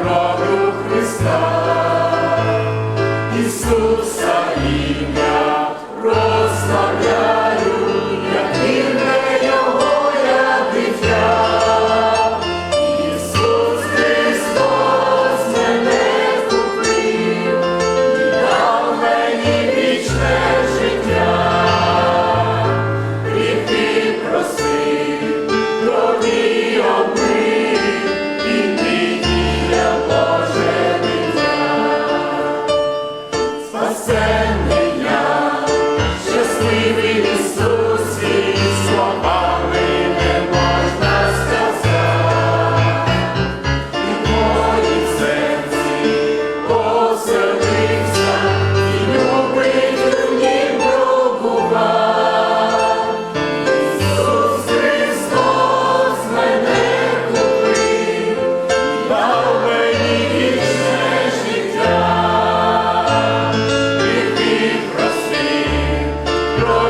кров'ю Христа. Спасенний